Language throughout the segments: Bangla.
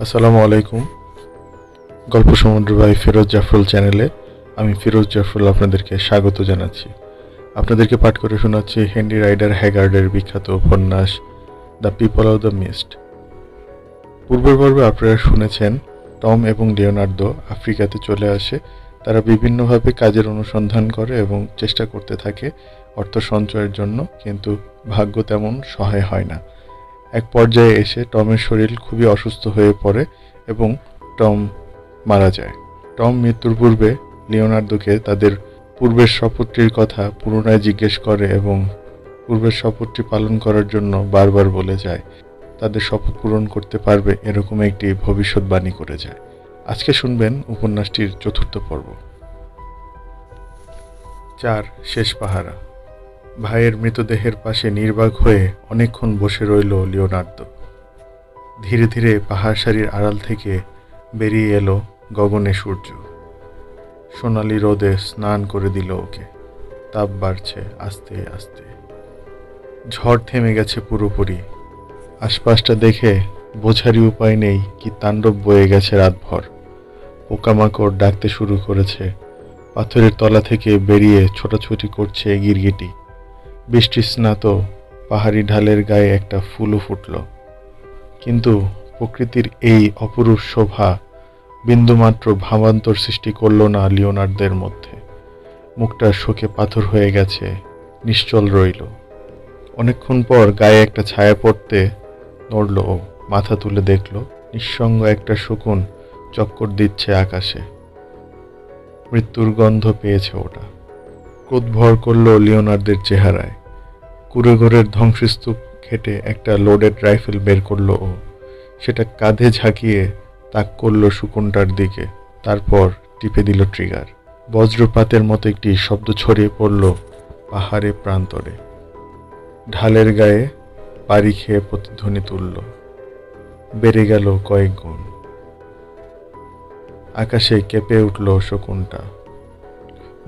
আসসালামু আলাইকুম। গল্প সমুদ্র ভাই ফিরোজ জাফরুল চ্যানেলে আমি ফিরোজ জাফরুল আপনাদেরকে স্বাগত জানাচ্ছি। আপনাদেরকে পাঠ করে শোনাচ্ছি হেনরি রাইডার হ্যাগার্ডের বিখ্যাত উপন্যাস the people of the mist. পূর্বের পর্বে আপনারা শুনেছেন, টম এবং লিওনার্দো আফ্রিকাতে চলে আসে। তারা বিভিন্নভাবে কাজের অনুসন্ধান করে এবং চেষ্টা করতে থাকে অর্থ সঞ্চয়ের জন্য, কিন্তু ভাগ্য তেমন সহায় হয় না। এক পর্যায়ে এসে টমের শরীর খুবই অসুস্থ হয়ে পড়ে এবং টম মারা যায়। টম মৃত্যুর পূর্বে লিওনার্দোকে তাদের পূর্বের শপথটির কথা পুনরায় জিজ্ঞেস করে এবং পূর্বের শপথটি পালন করার জন্য বারবার বলে যায়, তাদের শপথ পূরণ করতে পারবে এরকম একটি ভবিষ্যৎবাণী করে যায়। আজকে শুনবেন উপন্যাসটির চতুর্থ পর্ব। চার, শেষ পাহারা। ভাইয়ের মৃতদেহের পাশে নির্বাক হয়ে অনেকক্ষণ বসে রইল লিওনার্দো। ধীরে ধীরে পাহাড় সারির আড়াল থেকে বেরিয়ে এলো গগনে সূর্য। সোনালি রোদে স্নান করে দিল ওকে। তাপ বাড়ছে আস্তে আস্তে। ঝড় থেমে গেছে পুরোপুরি। আশপাশটা দেখে বোঝারই উপায় নেই কি তাণ্ডব বয়ে গেছে রাতভর। পোকামাকড় ডাকতে শুরু করেছে। পাথরের তলা থেকে বেরিয়ে ছোটাছুটি করছে গিরগিটি। বৃষ্টি স্নাত পাহাড়ি ঢালের গায়ে একটা ফুলও ফুটল। কিন্তু প্রকৃতির এই অপরূপ শোভা বিন্দুমাত্র ভাবান্তর সৃষ্টি করল না লিওনার্দের মধ্যে। মুখটা শোকে পাথর হয়ে গেছে, নিশ্চল রইল। অনেকক্ষণ পর গায়ে একটা ছায়া পড়তে নড়ল ও মাথা তুলে দেখল, নিঃসঙ্গ একটা শকুন চক্কর দিচ্ছে আকাশে। মৃত্যুর গন্ধ পেয়েছে ওটা। ক্রোধ ভর করল লিওনার্দের চেহারায়। কুড়ে ঘরের ধ্বংসস্তূপ ঘেটে একটা লোডেড রাইফেল বের করল ও। সেটা কাঁধে ঝাঁকিয়ে তাক করল শুকুনটার দিকে। তারপর টিপে দিল ট্রিগার বজ্রপাতের মতো একটি শব্দ ছড়িয়ে পড়ল পাহাড়ে প্রান্তরে। ঢালের গায়ে পাড়ি খেয়ে প্রতিধ্বনি তুলল। বেড়ে গেল কয়েক গুণ। আকাশে কেঁপে উঠল শকুনটা।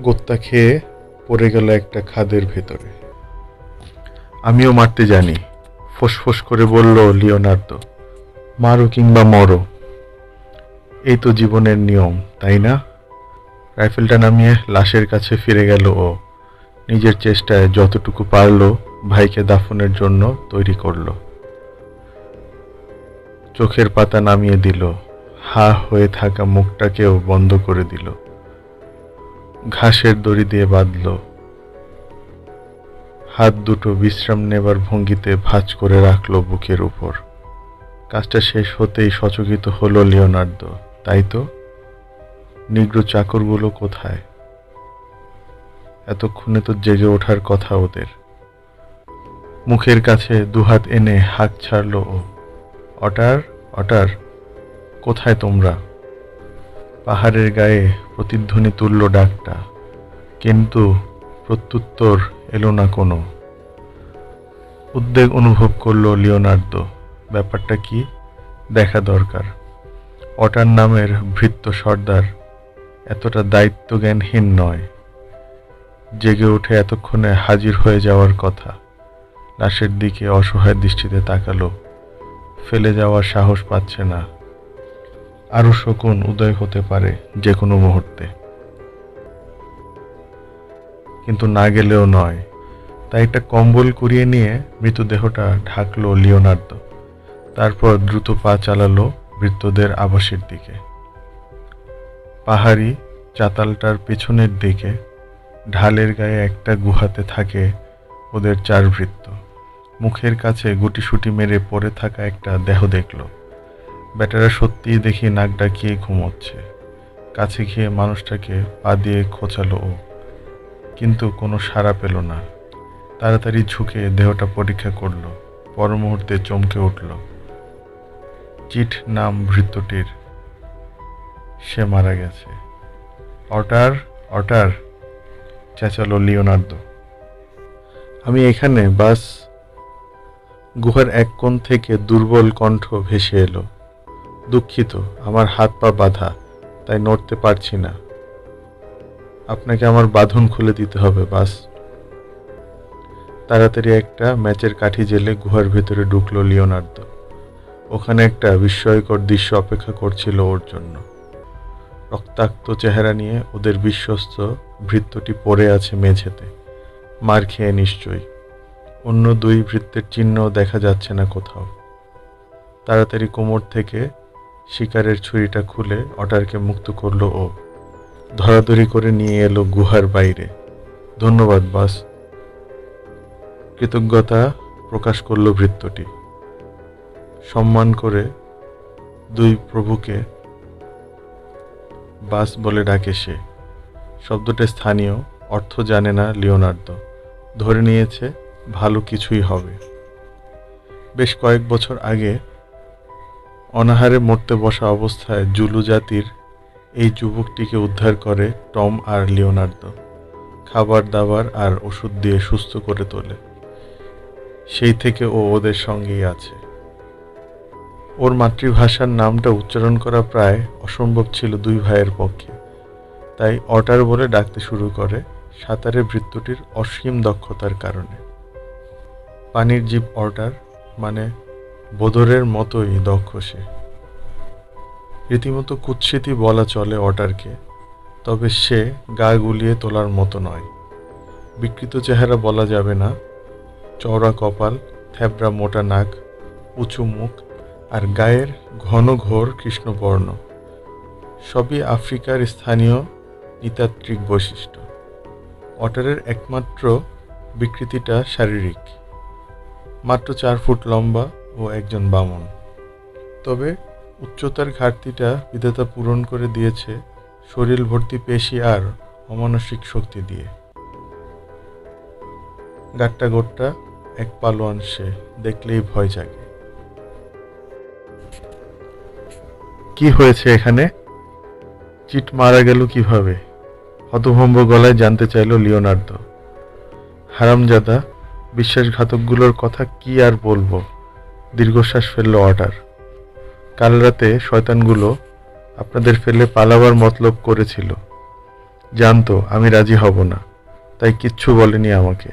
গোত্তা খেয়ে পড়ে গেল একটা খাদের ভেতরে। আমিও মারতে জানি। ফোঁস করে বলল, লিওনার্দো, মারো কিংবা মরো। এই তো জীবনের নিয়ম, তাই না? রাইফেলটা নামিয়ে লাশের কাছে ফিরে গেল ও। নিজের চেষ্টায় যতটুকু পারল, ভাইকে দাফনের জন্য তৈরি করল। চোখের পাতা নামিয়ে দিল। হা হয়ে থাকা মুখটাকেও বন্ধ করে দিল। ঘাসের দড়ি দিয়ে বাঁধল। হাত দুটো বিশ্রাম নেবার ভঙ্গিতে ভাঁজ করে রাখল বুকের উপর। কাজটা শেষ হতেই সচকিত হলো লিওনার্দো। তাই তো? নিগ্র চাকরগুলো কোথায়? এতক্ষণে তো জেগে ওঠার কথা ওদের। মুখের কাছে দুহাত এনে হাত ছাড়লো ও। অটার অটার, কোথায় তোমরা? পাহাড়ের গায়ে প্রতিধ্বনি তুলল ডাকটা। কিন্তু প্রত্যুত্তর এলো না কোনো। উদ্বেগ অনুভব করল লিওনার্দো। ব্যাপারটা কি? দেখা দরকার। অটার নামের ভৃত্য সর্দার এতটা দায়িত্বজ্ঞানহীন নয়। জেগে উঠে এতক্ষণে হাজির হয়ে যাওয়ার কথা। লাশের দিকে অসহায় দৃষ্টিতে তাকালো। ফেলে যাওয়ার সাহস পাচ্ছে না। আরও শকুন উদয় হতে পারে যে কোনো মুহূর্তে। কিন্তু না গেলেও নয়। তাই একটা কম্বল কুড়িয়ে নিয়ে মৃতদেহটা ঢাকলো লিওনার্দো। তারপর দ্রুত পা চালালো বৃত্তদের আবাসের দিকে। পাহাড়ি চাতালটার পেছনের দিকে ঢালের গায়ে একটা গুহাতে থাকে ওদের চার বৃত্ত। মুখের কাছে গুটিসুটি মেরে পড়ে থাকা একটা দেহ দেখল। বেটারা সত্যিই দেখি নাক ডাকিয়ে ঘুমোচ্ছে। কাছে গিয়ে মানুষটাকে পা দিয়ে খোঁচালো ও। কিন্তু কোনো সাড়া পেল না। তাড়াতাড়ি ঝুঁকে দেহটা পরীক্ষা করল। পর মুহূর্তে চমকে উঠল। চিট নাম ভৃত্যটির। সে মারা গেছে। অটার অটার চেঁচালো লিওনার্দো। আমি এখানে, বাস। গুহার এক কোণ থেকে দুর্বল কণ্ঠ ভেসে এলো। দুঃখিত, আমার হাত পা বাঁধা, তাই নড়তে পারছি না। আপনাকে আমার বাঁধন খুলে দিতে হবে, বাস। তাড়াতাড়ি একটা ম্যাচের কাঠি জেলে গুহার ভেতরে ঢুকলো লিওনার্দো। ওখানে একটা বিস্ময়কর দৃশ্য অপেক্ষা করছিল ওর জন্য। রক্তাক্ত চেহারা নিয়ে ওদের বিশ্বস্ত ভৃত্যটি পড়ে আছে মেঝেতে। মার খেয়ে নিশ্চয়ই। অন্য দুই ভৃত্যের চিহ্ন দেখা যাচ্ছে না কোথাও। তাড়াতাড়ি কোমর থেকে শিকারের ছুরিটা খুলে অটারকে মুক্ত করল ও। ধরাধরি করে নিয়ে এলো গুহার বাইরে। ধন্যবাদ, বাস। কৃতজ্ঞতা প্রকাশ করল বৃত্তটি সম্মান করে দুই প্রভুকে বাস বলে ডাকে সে। শব্দটা স্থানীয়, অর্থ জানে না লিওনার্দো। ধরে নিয়েছে, ভালো কিছুই হবে। বেশ কয়েক বছর আগে অনাহারে মরতে বসা অবস্থায় জুলু জাতির এই যুবকটিকে উদ্ধার করে টম আর লিওনার্দো। খাবার দাবার আর ওষুধ দিয়ে সুস্থ করে তোলে। সেই থেকে ও ওদের সঙ্গেই আছে। ওর মাতৃভাষার নামটা উচ্চারণ করা প্রায় অসম্ভব ছিল দুই ভাইয়ের পক্ষে। তাই অটার বলে ডাকতে শুরু করে সাঁতারে বৃত্তটির অসীম দক্ষতার কারণে। পানির জীব অটার মানে বোদরের মতোই দক্ষ সে। রীতিমতো কুৎসিতই বলা চলে অটারকে তবে সে গা গুলিয়ে তোলার মতো নয়। বিকৃত চেহারা বলা যাবে না। চওড়া কপাল, থ্যাবড়া মোটা নাক, উঁচু মুখ আর গায়ের ঘন ঘোর কৃষ্ণবর্ণ। সবই আফ্রিকার স্থানীয় নৃতাত্ত্বিক বৈশিষ্ট্য। অটারের একমাত্র বিকৃতিটা শারীরিক। মাত্র চার ফুট লম্বা ও একজন বামন। তবে উচ্চতার ঘাটতিটা বিধাতা পূরণ করে দিয়েছে শরীর ভর্তি পেশি আর অমানসিক শক্তি দিয়ে। গাট্টা গোট্টা এক পালোয়ান সে, দেখলেই ভয় জাগে। কি হয়েছে এখানে? চিট মারা গেল কীভাবে? হতভম্ব গলায় জানতে চাইল লিওনার্দো। হারামজাদা, বিশ্বাসঘাতকগুলোর কথা কি আর বলব? দীর্ঘশ্বাস ফেলল অর্ডার। কাল রাতে শয়তানগুলো আপনাদের ফেলে পালাবার মতলব করেছিল। জানতো, আমি রাজি হব না। তাই কিচ্ছু বলেনি আমাকে।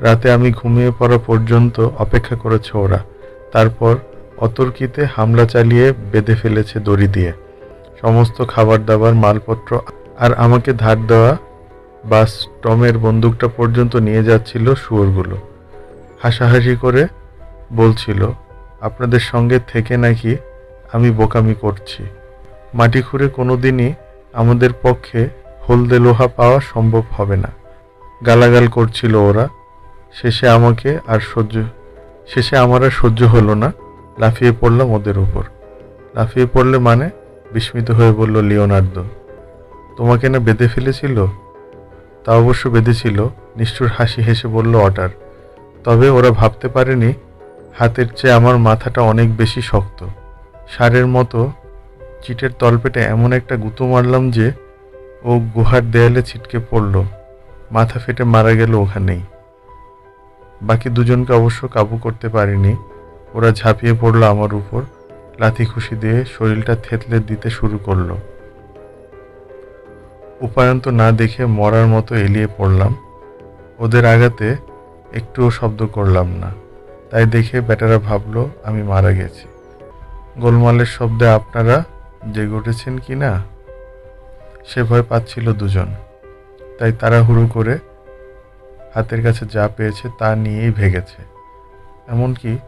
রাতে আমি ঘুমিয়ে পড়া পর্যন্ত অপেক্ষা করেছে ওরা। তারপর অতর্কিতে হামলা চালিয়ে বেঁধে ফেলেছে দড়ি দিয়ে। সমস্ত খাবার দাবার মালপত্র আর আমাকে ধার দেওয়া বাস, টমের বন্দুকটা পর্যন্ত নিয়ে যাচ্ছিল শুয়োরগুলো। হাসাহাসি করে বলছিল আপনাদের সঙ্গে থেকে নাকি আমি বোকামি করছি। মাটি খুঁড়ে কোনো দিনই আমাদের পক্ষে হলদে লোহা পাওয়া সম্ভব হবে না। গালাগাল করছিল ওরা। শেষে আমাকে আর সহ্য, শেষে আমার আর সহ্য হলো না। লাফিয়ে পড়লাম ওদের উপর। লাফিয়ে পড়লে মানে? বিস্মিত হয়ে বলল, লিওনার্দো, তোমাকে না বেঁধে ফেলেছিল? তা অবশ্য বেঁধেছিল। নিষ্ঠুর হাসি হেসে বলল অটার তবে ওরা ভাবতে পারেনি হাতের চেয়ে আমার মাথাটা অনেক বেশি শক্ত। সারের মতো চিটের তলপেটে এমন একটা গুঁতো মারলাম যে ও গুহার দেয়ালে ছিটকে পড়ল। মাথা ফেটে মারা গেল ওখানেই। বাকি দুজনকে অবশ্য কাবু করতে পারিনি। ওরা ঝাঁপিয়ে পড়ল আমার উপর, লাথি খুশি দিয়ে শরীরটা থেতলে দিতে শুরু করল। উপায়ন্ত না দেখে মরার মতো এলিয়ে পড়লাম। ওদের আঘাতে একটুও শব্দ করলাম না। তাই দেখে বেটারা ভাবলো, আমি মারা গেছি। গোলমালের শব্দে আপনারা জেগে উঠেছেন কি না? সে ভয় পাচ্ছিল দুজন। তাই তাড়াহুড়ো করে হাতের কাছে যা পেয়েছে তা নিয়েই ভেগেছে। এমনকি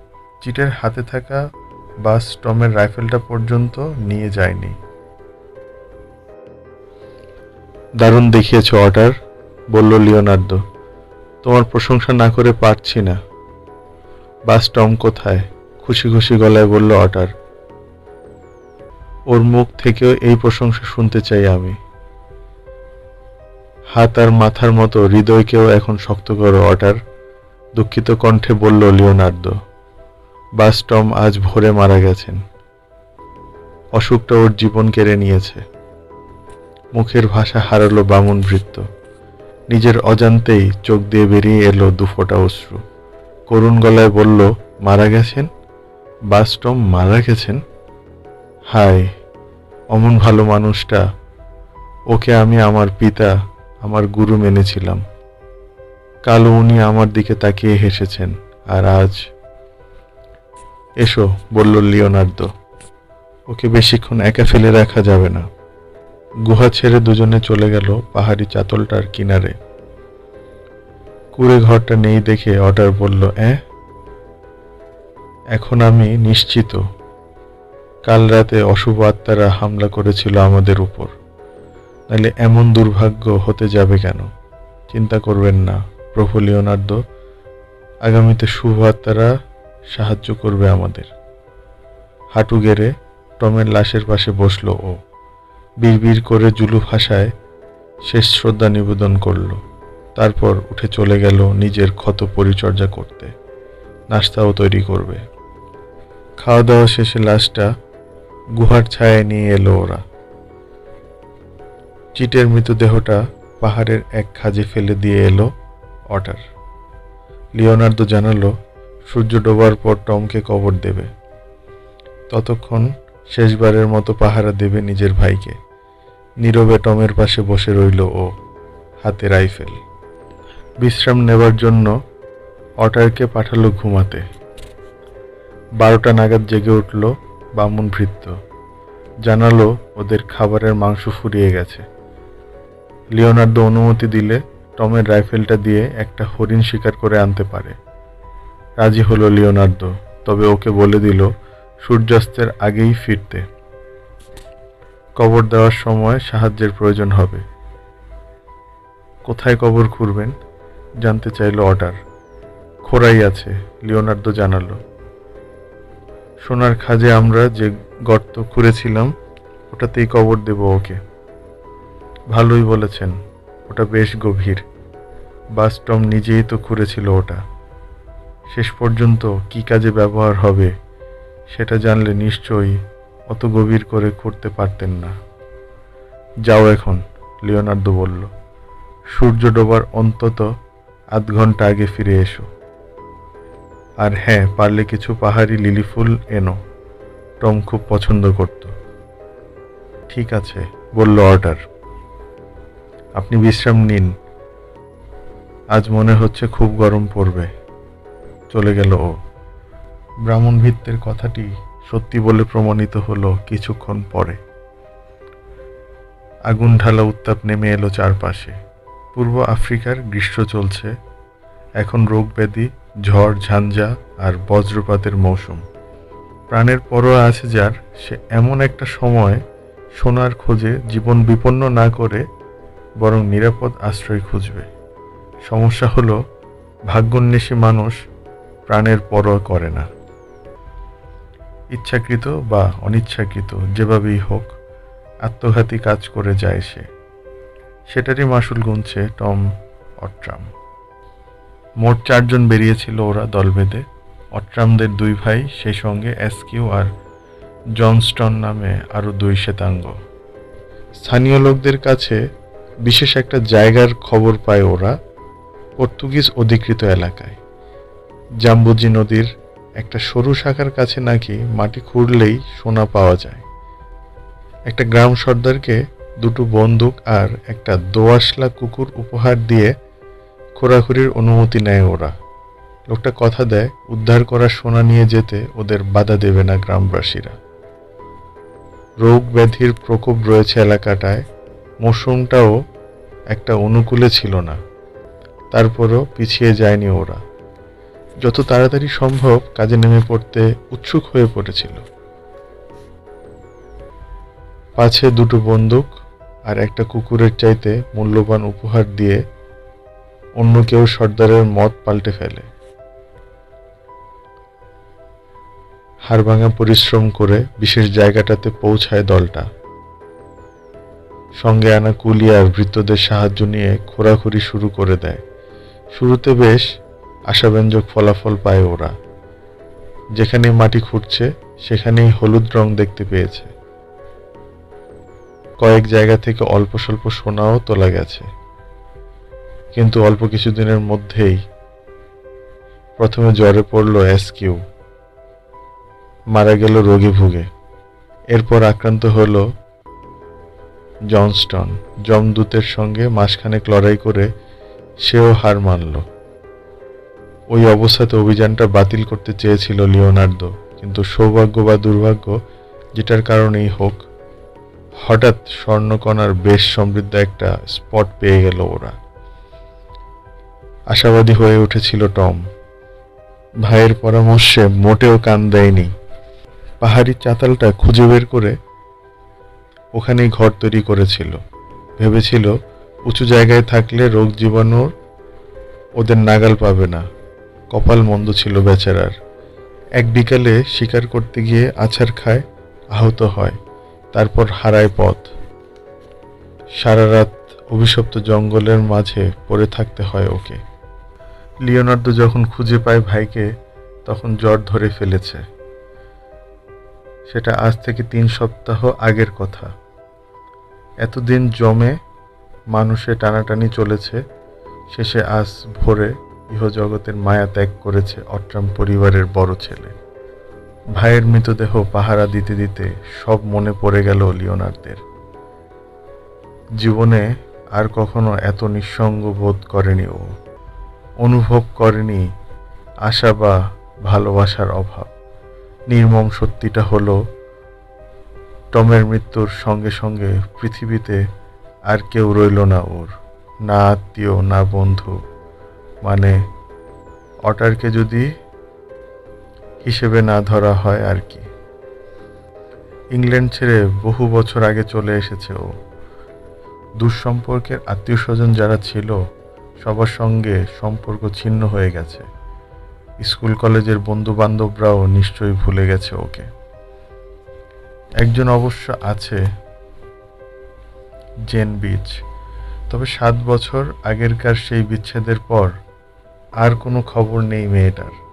চিটের হাতে থাকা বাস টমের রাইফেলটা পর্যন্ত নিয়ে যায়নি। দারুণ দেখিয়েছ, অর্ডার, বলল লিওনার্দো। তোমার প্রশংসা না করে পারছি না। বাস টম কোথায়? খুশি খুশি গলায় বলল অটার। ওর মুখ থেকেও এই প্রশংসা শুনতে চাই আমি। হাত আর মাথার মতো হৃদয়কেও এখন শক্ত করো, অটার। দুঃখিত কণ্ঠে বলল লিওনার্দো, বাস টম আজ ভোরে মারা গেছেন। অসুখটা ওর জীবন কেড়ে নিয়েছে। মুখের ভাষা হারালো বামন বৃত্ত নিজের অজান্তেই চোখ দিয়ে বেরিয়ে এলো দুফোটা অশ্রু। করুণ গলায় বলল, মারা গেছেন? বাস্টম মারা গেছেন? হায়, অমন ভালো মানুষটা। ওকে আমি আমার পিতা, আমার গুরু মেনেছিলাম। কালো উনি আমার দিকে তাকিয়ে হেসেছেন, আর আজ এসো, বলল লিওনার্দো। ওকে বেশিক্ষণ একা ফেলে রাখা যাবে না। গুহা ছেড়ে দুজনে চলে গেল পাহাড়ি চাতলটার কিনারে। কুড়ে ঘরটা নেই দেখে অর্ডার বলল, অ্যাঁ? এখন আমি নিশ্চিত। কাল রাতে অশুভ আত্মারা হামলা করেছিল আমাদের উপর। নাহলে এমন দুর্ভাগ্য হতে যাবে কেন? চিন্তা করবেন না, প্রভু লিওনার্দো। আগামীতে শুভ আত্মারা সাহায্য করবে আমাদের। হাঁটু গেড়ে টমের লাশের পাশে বসল ও বিড়বিড় করে জুলু ভাষায় শেষ শ্রদ্ধা নিবেদন করল। তারপর উঠে চলে গেল নিজের ক্ষত পরিচর্যা করতে। নাস্তাও তৈরি করবে। খাওয়া দাওয়া শেষে লাশটা গুহার ছায়ায় নিয়ে এলো ওরা। চিটের মৃতদেহটা পাহাড়ের এক খাজে ফেলে দিয়ে এলো অটার। লিওনার্দো জানালো, সূর্য ডোবার পর টমকে কবর দেবে। ততক্ষণ শেষবারের মতো পাহারা দেবে নিজের ভাইকে। নীরবে টমের পাশে বসে রইল ও হাতে রাইফেল। বিশ্রাম নেবার জন্য অটারকে পাঠালো ঘুমাতে। বারোটা নাগাদ জেগে উঠল বামুন ভৃত্য। জানালো ওদের খাবারের মাংস ফুরিয়ে গেছে। লিওনার্দো অনুমতি দিলে টমের রাইফেলটা দিয়ে একটা হরিণ শিকার করে আনতে পারে। রাজি হলো লিওনার্দো, তবে ওকে বলে দিল সূর্যাস্তের আগেই ফিরতে। কবর দেওয়ার সময় সাহায্যের প্রয়োজন হবে। কোথায় কবর খুঁড়বেন? জানতে চাইল অর্ডার। খোরাই আছে, লিওনার্দো জানালো। সোনার খাজে আমরা যে গর্ত খুঁড়েছিলাম, ওটাতেই কবর দেব ওকে। ভালোই বলেছেন, ওটা বেশ গভীর। বাস্টম নিজেই তো খুঁড়েছিল ওটা। শেষ পর্যন্ত কি কাজে ব্যবহার হবে, সেটা জানলে নিশ্চয়ই অত গভীর করে খুঁড়তে পারতেন না। যাও এখন, লিওনার্দো বলল। সূর্য ডোবার অন্তত আধ ঘণ্টা আগে ফিরে এসো। আর হ্যাঁ পারলে কিছু পাহাড়ি লিলি ফুল এনো। টম খুব পছন্দ করত। ঠিক আছে, বলল অর্ডার। আপনি বিশ্রাম নিন। আজ মনে হচ্ছে খুব গরম পড়বে। চলে গেল ও। ব্রাহ্মণ ভিত্তের কথাটি সত্যি বলে প্রমাণিত হলো কিছুক্ষণ পরে। আগুন ঢালা উত্তাপ নেমে এলো চারপাশে। পূর্ব আফ্রিকার গ্রীষ্ম চলছে। এখন রোগ ব্যাধি ঝড়, ঝঞ্ঝা আর বজ্রপাতের মৌসুম। প্রাণের পরোয়া আছে যার, সে এমন একটা সময় সোনার খোঁজে জীবন বিপন্ন না করে বরং নিরাপদ আশ্রয় খুঁজবে। সমস্যা হলো ভাগ্যোন্বেষী মানুষ প্রাণের পরোয়া করে না। ইচ্ছাকৃত বা অনিচ্ছাকৃত, যেভাবেই হোক, আত্মঘাতী কাজ করে যায় সে। সেটারই মাসুল গুনছে টম অট্রাম। মোট চারজন বেরিয়েছিল ওরা দল বেঁধে। অট্রামদের দুই ভাই, সেই সঙ্গে এসকিউ আর জনস্টন নামে আরও দুই শ্বেতাঙ্গ। স্থানীয় লোকদের কাছে বিশেষ একটা জায়গার খবর পায় ওরা, পর্তুগিজ অধিকৃত এলাকায়। জাম্বুজি নদীর একটা সরু শাখার কাছে নাকি মাটি খুঁড়লেই সোনা পাওয়া যায়। একটা গ্রাম সর্দারকে দুটো বন্দুক আর একটা দোয়াশলা কুকুর উপহার দিয়ে খোরাখুরির অনুমতি নেয় ওরা। লোকটা কথা দেয়, উদ্ধার করা সোনা নিয়ে যেতে ওদের বাধা দেবে না গ্রামবাসীরা। রোগ ব্যাধির প্রকোপ রয়েছে এলাকাটায়, মৌসুমটাও একটা অনুকূলে ছিল না। তারপরও পিছিয়ে যায়নি ওরা। যত তাড়াতাড়ি সম্ভব কাজে নেমে পড়তে উৎসুক হয়ে পড়েছিল। পাছে দুটো বন্দুক আর একটা কুকুরের চাইতে মূল্যবান উপহার দিয়ে অন্য কেউ সর্দারের মত পাল্টে ফেলে। হাড়ভাঙা পরিশ্রম করে বিশেষ জায়গাটাতে পৌঁছায় দলটা। সঙ্গে আনা কুলি আর ভৃত্যদের সাহায্য নিয়ে খোরাখুরি শুরু করে দেয়। শুরুতে বেশ আশাব্যঞ্জক ফলাফল পায় ওরা। যেখানে মাটি খুঁড়ছে, সেখানেই হলুদ রং দেখতে পেয়েছে। কয়েক জায়গা থেকে অল্প স্বল্প সোনাও তোলা গেছে। কিন্তু অল্প কিছুদিনের মধ্যেই প্রথমে জ্বরে পড়ল এসকিউ মারা গেল রোগী ভুগে। এরপর আক্রান্ত হল জনস্টন। জমদূতের সঙ্গে মাসখানেক লড়াই করে সেও হার মানল। ওই অবস্থাতে অভিযানটা বাতিল করতে চেয়েছিল লিওনার্দো। কিন্তু সৌভাগ্য বা দুর্ভাগ্য, যেটার কারণেই হোক হঠাৎ স্বর্ণকণার বেশ সমৃদ্ধ একটা স্পট পেয়ে গেল ওরা। আশাবাদী হয়ে উঠেছিল টম। ভাইয়ের পরামর্শে মোটেও কান দেয়নি। পাহাড়ি চাতালটা খুঁজে বের করে ওখানেই ঘর তৈরি করেছিল। ভেবেছিল উঁচু জায়গায় থাকলে রোগ জীবাণুর ওদের নাগাল পাবে না। কপাল মন্দ ছিল বেচারার। এক বিকালে শিকার করতে গিয়ে আছাড় খায়, আহত হয়। তারপর হারায় পথ। সারা রাত অভিশপ্ত জঙ্গলের মাঝে পড়ে থাকতে হয় ওকে। লিওনার্দো যখন খুঁজে পায় ভাইকে, তখন জ্বর ধরে ফেলেছে। সেটা আজ থেকে তিন সপ্তাহ আগের কথা। এতদিন জমে মানুষে টানাটানি চলেছে, শেষে আজ ভোরে ইহজগতের মায়া ত্যাগ করেছে অট্রাম পরিবারের বড় ছেলে। ভাইয়ের মৃতদেহ পাহারা দিতে দিতে সব মনে পড়ে গেল লিওনার্দের। জীবনে আর কখনো এত নিঃসঙ্গ বোধ করেনি ও। অনুভব করেনি আশা বা ভালোবাসার অভাব। নির্মম সত্যিটা হলো, টমের মৃত্যুর সঙ্গে সঙ্গে পৃথিবীতে আর কেউ রইল না ওর। না আত্মীয়, না বন্ধু। মানে অটারকে যদি হিসেবে না ধরা হয় আর কি। ইংল্যান্ড ছেড়ে বহু বছর আগে চলে এসেছে ও। দুঃসম্পর্কের আত্মীয় স্বজন যারা ছিল, সবার সঙ্গে সম্পর্ক ছিন্ন হয়ে গেছে। স্কুল কলেজের বন্ধু বান্ধবরাও নিশ্চয়ই ভুলে গেছে ওকে। একজন অবশ্য আছে, জেন বিচ। তবে সাত বছর আগেরকার সেই বিচ্ছেদের পর আর কোনো খবর নেই মেয়েটার।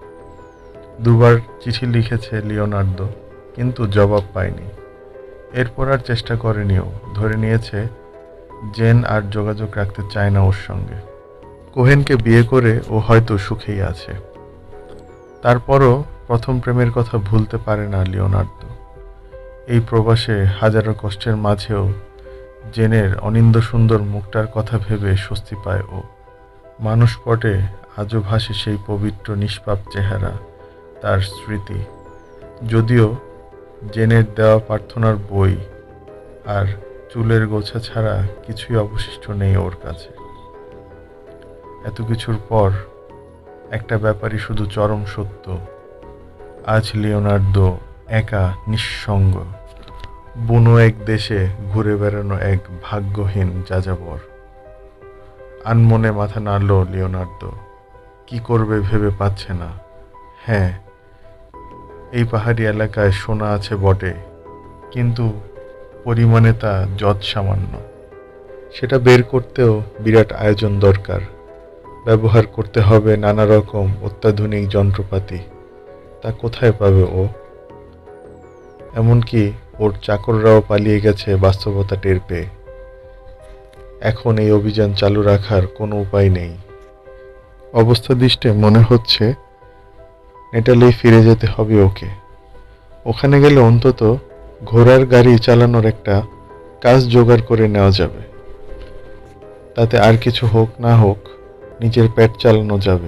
দুবার চিঠি লিখেছে লিওনার্দো, কিন্তু জবাব পায়নি। এরপর আর চেষ্টা করেনি ও ধরে নিয়েছে জেন আর যোগাযোগ রাখতে চায় না ওর সঙ্গে। কোহেনকে বিয়ে করে ও হয়তো সুখেই আছে। তারপরও প্রথম প্রেমের কথা ভুলতে পারে না লিওনার্দো। এই প্রবাসে হাজারো কষ্টের মাঝেও জেনের অনিন্দ সুন্দর মুখটার কথা ভেবে স্বস্তি পায় ও। মানুষ পটে আজও ভাসে সেই পবিত্র নিষ্পাপ চেহারা। তার স্মৃতি। যদিও জেনের দেওয়া প্রার্থনার বই আর চুলের গোছা ছাড়া কিছুই অবশিষ্ট নেই ওর কাছে। এত কিছুর পর একটা ব্যাপারই শুধু চরম সত্য। আজ লিওনার্দো একা নিঃসঙ্গ। বুনো এক দেশে ঘুরে বেড়ানো এক ভাগ্যহীন যাযাবর। আনমনে মাথা নাড়ল লিওনার্দো। কি করবে ভেবে পাচ্ছে না। হ্যাঁ এই পাহাড়ি এলাকায় সোনা আছে বটে, কিন্তু পরিমাণে তা যৎ সামান্য। সেটা বের করতেও বিরাট আয়োজন দরকার। ব্যবহার করতে হবে নানা রকম অত্যাধুনিক যন্ত্রপাতি। তা কোথায় পাবে ও? এমনকি ওর চাকররাও পালিয়ে গেছে বাস্তবতা টের পেয়ে। এখন এই অভিযান চালু রাখার কোনো উপায় নেই। অবস্থা দৃষ্টে মনে হচ্ছে নেটালেই ফিরে যেতে হবে ওকে। ওখানে গেলে অন্তত ঘোড়ার গাড়ি চালানোর একটা কাজ জোগাড় করে নেওয়া যাবে। তাতে আর কিছু হোক না হোক, নিজের পেট চালানো যাবে।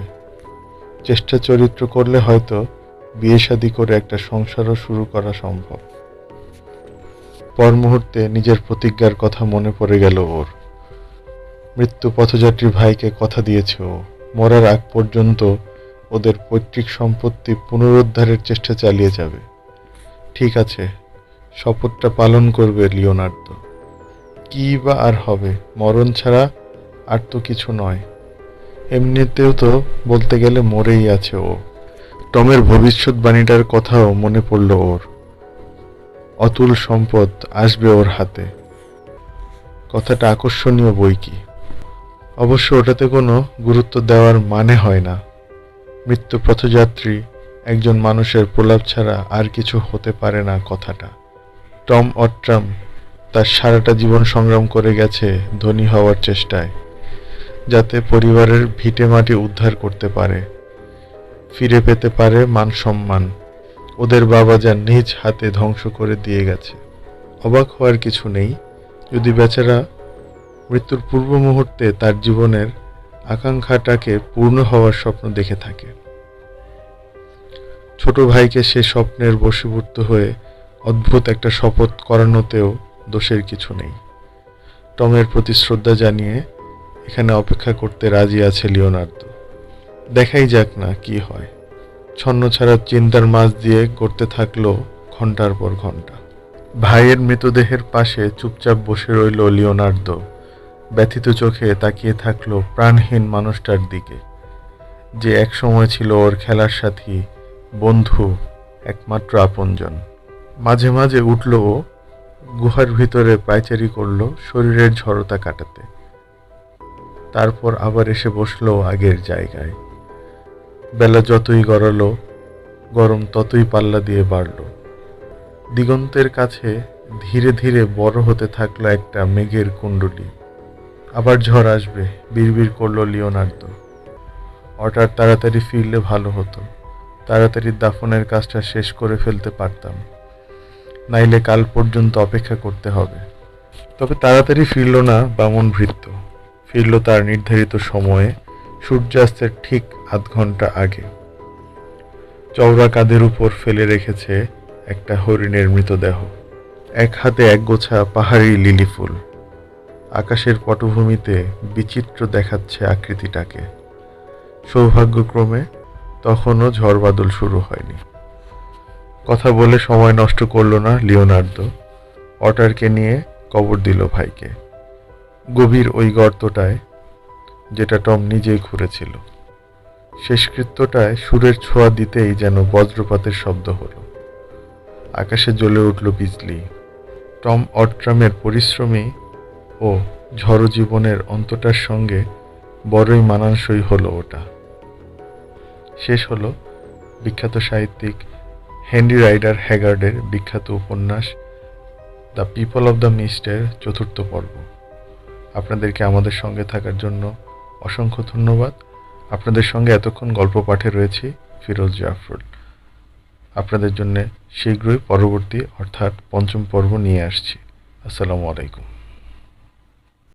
চেষ্টা চরিত্র করলে হয়তো বিয়ে শাদী করে একটা সংসারও শুরু করা সম্ভব। পর মুহূর্তে নিজের প্রতিজ্ঞার কথা মনে পড়ে গেল ওর। মৃত্যু পথযাত্রী ভাইকে কথা দিয়েছে ও। মরার আগ পর্যন্ত ওদের পৈতৃক সম্পত্তি পুনরুদ্ধারের চেষ্টা চালিয়ে যাবে। ঠিক আছে, শপথটা পালন করবে লিওনার্দো। কি বা আর হবে, মরণ ছাড়া আর তো কিছু নয়। এমনিতেও তো বলতে গেলে মরেই আছে ও। টমের ভবিষ্যৎবাণীটার কথাও মনে পড়ল ওর। অতুল সম্পদ আসবে ওর হাতে। কথাটা আকর্ষণীয় বই কি। অবশ্য ওটাতে কোনো গুরুত্ব দেওয়ার মানে হয় না। মৃত্যু পথযাত্রী, একজন মানুষের প্রলাপ ছাড়া আর কিছু হতে পারে না কথাটা। টম অট্রাম তার সারাটা জীবন সংগ্রাম করে গেছে ধনী হওয়ার চেষ্টায়, যাতে পরিবারের ভিটে মাটি উদ্ধার করতে পারে। ফিরে পেতে পারে মান সম্মান। ওদের বাবা যা নিজ হাতে ধ্বংস করে দিয়ে গেছে। অবাক হওয়ার কিছু নেই। যদি বেচারা মৃত্যুর পূর্ব মুহূর্তে তার জীবনের আকাঙ্ক্ষাটাকে পূর্ণ হওয়ার স্বপ্ন দেখে থাকে। ছোট ভাইকে সে স্বপ্নের বশীভূত হয়ে অদ্ভুত একটা শপথ করানোতেও দোষের কিছু নেই। টমের প্রতি শ্রদ্ধা জানিয়ে এখানে অপেক্ষা করতে রাজি আছে লিওনার্দো। দেখাই যাক না কি হয়। ছন্ন ছাড়া চিন্তার মাঝ দিয়ে করতে থাকল ঘণ্টার পর ঘণ্টা ভাইয়ের মৃতদেহের পাশে চুপচাপ বসে রইল লিওনার্দো। ব্যথিত চোখে তাকিয়ে থাকল প্রাণহীন মানুষটার দিকে। যে এক সময় ছিল ওর খেলার সাথী, বন্ধু, একমাত্র আপনজন। মাঝে মাঝে উঠল ও গুহার ভিতরে পায়চারি করল শরীরের ঝড়তা কাটাতে। তারপর আবার এসে বসল আগের জায়গায়। বেলা যতই গড়ালো, গরম ততই পাল্লা দিয়ে বাড়ল। দিগন্তের কাছে ধীরে ধীরে বড় হতে থাকল একটা মেঘের কুণ্ডলী। আবার ঝড় আসবে, বিড়বিড় করল লিওনার্দো। অর্ডার তাড়াতাড়ি ফিরলে ভালো হতো। তাড়াতাড়ি দাফনের কাজটা শেষ করে ফেলতে পারতাম। নাইলে কাল পর্যন্ত অপেক্ষা করতে হবে। তবে তাড়াতাড়ি ফিরল না বামন ভৃত্য। ফিরল তার নির্ধারিত সময়ে, সূর্যাস্তের ঠিক আধ ঘণ্টা আগে। চওড়া কাঁধের উপর ফেলে রেখেছে একটা হরিণের মৃতদেহ। এক হাতে এক গোছা পাহাড়ি লিলি ফুল আকাশের পটভূমিতে বিচিত্র দেখাচ্ছে আকৃতিটাকে। সৌভাগ্যক্রমে তখনও ঝড় বাদল শুরু হয়নি। কথা বলে সময় নষ্ট করল না লিওনার্দো। অটারকে নিয়ে কবর দিল ভাইকে। গভীর ওই গর্তটায় যেটা টম নিজেই খুঁড়েছিল। শেষকৃত্যটায় সুরের ছোঁয়া দিতেই যেন বজ্রপাতের শব্দ হলো। আকাশে জ্বলে উঠল বিজলি। টম অট্রামের পরিশ্রমী ও ঝড়ো জীবনের অন্তটার সঙ্গে বড়ই মানানসই হলো ওটা। শেষ হলো বিখ্যাত সাহিত্যিক হেনরি রাইডার হ্যাগার্ডের বিখ্যাত উপন্যাস দ্য পিপল অব দ্য মিস্টের চতুর্থ পর্ব। আপনাদেরকে আমাদের সঙ্গে থাকার জন্য অসংখ্য ধন্যবাদ। আপনাদের সঙ্গে এতক্ষণ গল্প পাঠে রয়েছি ফিরোজ জাফরুল আপনাদের জন্য শীঘ্রই পরবর্তী অর্থাৎ পঞ্চম পর্ব নিয়ে আসছি। আসসালামু আলাইকুম।